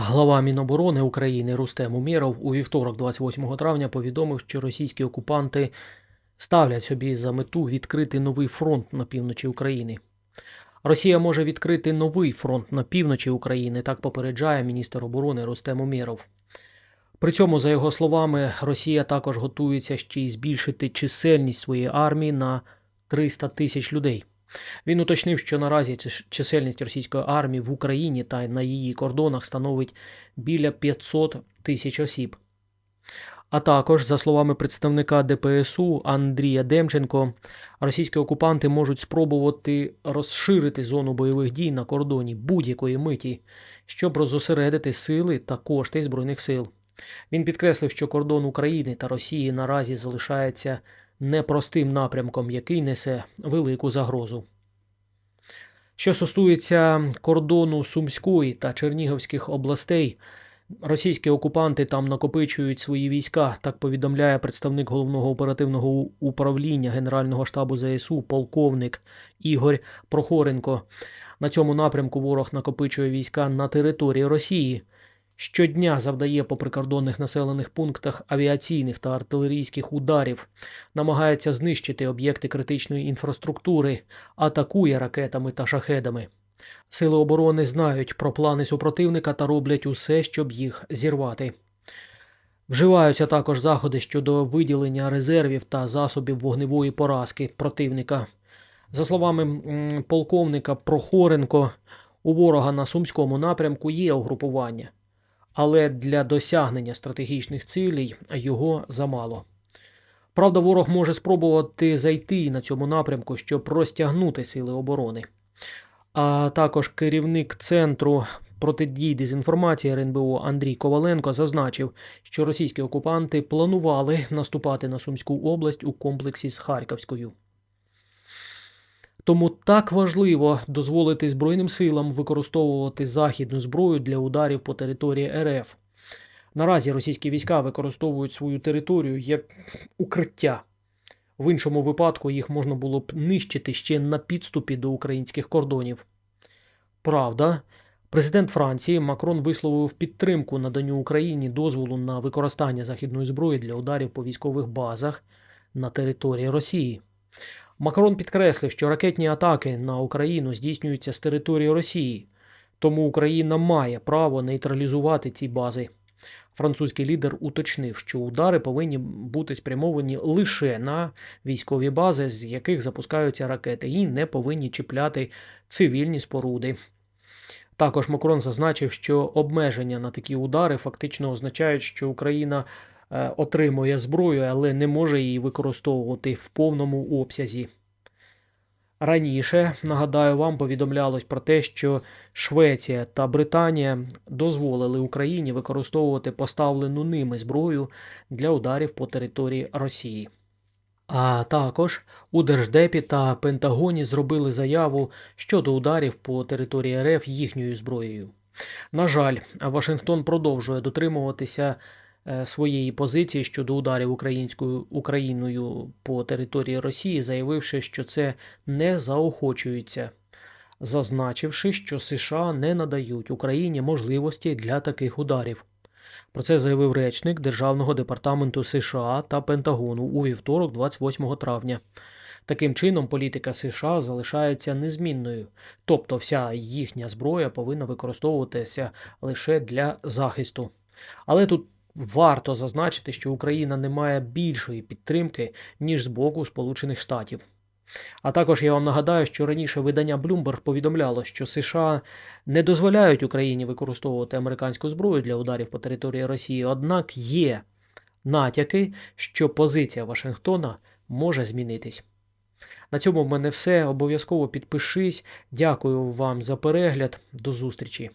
Глава Міноборони України Рустем Умєров у вівторок, 28 травня, повідомив, що російські окупанти ставлять собі за мету відкрити новий фронт на півночі України. Росія може відкрити новий фронт на півночі України, так попереджає міністр оборони Рустем Умєров. При цьому, за його словами, Росія також готується ще й збільшити чисельність своєї армії на 300 тисяч людей. Він уточнив, що наразі чисельність російської армії в Україні та на її кордонах становить біля 500 тисяч осіб. А також, за словами представника ДПСУ Андрія Демченко, російські окупанти можуть спробувати розширити зону бойових дій на кордоні будь-якої миті, щоб розосередити сили та кошти Збройних сил. Він підкреслив, що кордон України та Росії наразі залишається непростим напрямком, який несе велику загрозу. Що стосується кордону Сумської та Чернігівських областей, російські окупанти там накопичують свої війська, так повідомляє представник головного оперативного управління Генерального штабу ЗСУ, полковник Ігор Прохоренко. На цьому напрямку ворог накопичує війська на території Росії. Щодня завдає по прикордонних населених пунктах авіаційних та артилерійських ударів, намагається знищити об'єкти критичної інфраструктури, атакує ракетами та шахедами. Сили оборони знають про плани супротивника та роблять усе, щоб їх зірвати. Вживаються також заходи щодо виділення резервів та засобів вогневої поразки противника. За словами полковника Прохоренко, у ворога на сумському напрямку є угрупування, але для досягнення стратегічних цілей його замало. Правда, ворог може спробувати зайти на цьому напрямку, щоб розтягнути сили оборони. А також керівник центру протидії дезінформації РНБО Андрій Коваленко зазначив, що російські окупанти планували наступати на Сумську область у комплексі з Харківською. Тому так важливо дозволити Збройним силам використовувати західну зброю для ударів по території РФ. Наразі російські війська використовують свою територію як укриття. В іншому випадку їх можна було б нищити ще на підступі до українських кордонів. Правда, президент Франції Макрон висловив підтримку наданню Україні дозволу на використання західної зброї для ударів по військових базах на території Росії. Макрон підкреслив, що ракетні атаки на Україну здійснюються з території Росії, тому Україна має право нейтралізувати ці бази. Французький лідер уточнив, що удари повинні бути спрямовані лише на військові бази, з яких запускаються ракети, і не повинні чіпляти цивільні споруди. Також Макрон зазначив, що обмеження на такі удари фактично означають, що Україна отримує зброю, але не може її використовувати в повному обсязі. Раніше, нагадаю вам, повідомлялось про те, що Швеція та Британія дозволили Україні використовувати поставлену ними зброю для ударів по території Росії. А також у Держдепі та Пентагоні зробили заяву щодо ударів по території РФ їхньою зброєю. На жаль, Вашингтон продовжує дотримуватися е, своєї позиції щодо ударів українською Україною по території Росії, заявивши, що це не заохочується, зазначивши, що США не надають Україні можливості для таких ударів. Про це заявив речник Державного департаменту США та Пентагону у вівторок, 28 травня. Таким чином, політика США залишається незмінною, тобто вся їхня зброя повинна використовуватися лише для захисту. Але тут варто зазначити, що Україна не має більшої підтримки, ніж з боку Сполучених Штатів. А також я вам нагадаю, що раніше видання Bloomberg повідомляло, що США не дозволяють Україні використовувати американську зброю для ударів по території Росії, однак є натяки, що позиція Вашингтона може змінитись. На цьому в мене все. Обов'язково підпишись. Дякую вам за перегляд. До зустрічі.